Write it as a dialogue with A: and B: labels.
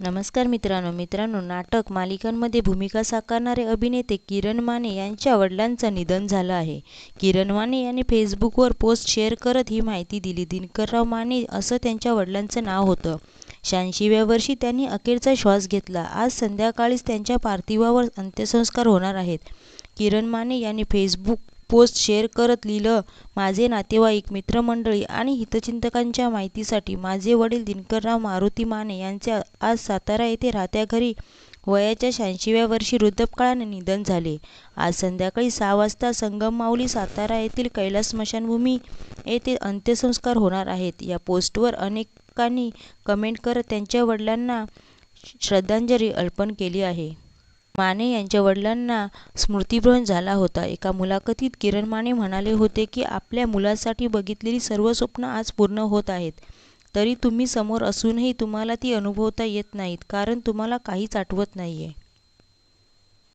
A: नमस्कार मित्रांनो मित्रांनो नाटक मालिकांमध्ये भूमिका साकारणारे अभिनेते किरण माने यांच्या वडिलांचं निधन झालं आहे. किरण माने यांनी फेसबुकवर पोस्ट शेअर करत ही माहिती दिली दिनकरराव माने असं त्यांच्या वडिलांचं नाव होतं. शहाऐंशीव्या वर्षी त्यांनी अखेरचा श्वास घेतला. आज संध्याकाळीच त्यांच्या पार्थिवावर अंत्यसंस्कार होणार आहेत. किरण माने यांनी फेसबुक पोस्ट शेअर करत लिहिलं. माझे नातेवाईक मित्रमंडळी आणि हितचिंतकांच्या माहितीसाठी माझे वडील दिनकरराव मारुती माने यांचे आज सातारा येथे राहत्या घरी वयाच्या शहाऐंशीव्या वर्षी वृद्धापकाळाने निधन झाले. आज संध्याकाळी सहा वाजता संगम माऊली सातारा येथील कैलास स्मशानभूमी येथे अंत्यसंस्कार होणार आहेत. या पोस्टवर अनेकांनी कमेंट करत त्यांच्या वडिलांना श्रद्धांजली अर्पण केली आहे. माने यांच्या वडिलांना स्मृतिभ्रंश झाला होता. एका मुलाखतीत किरण माने म्हणाले होते की आपल्या मुलासाठी बघितलेली सर्व स्वप्न आज पूर्ण होत आहेत. तरी तुम्ही समोर असूनही तुम्हाला ती अनुभवता येत नाहीत कारण तुम्हाला काहीच आठवत नाही आहे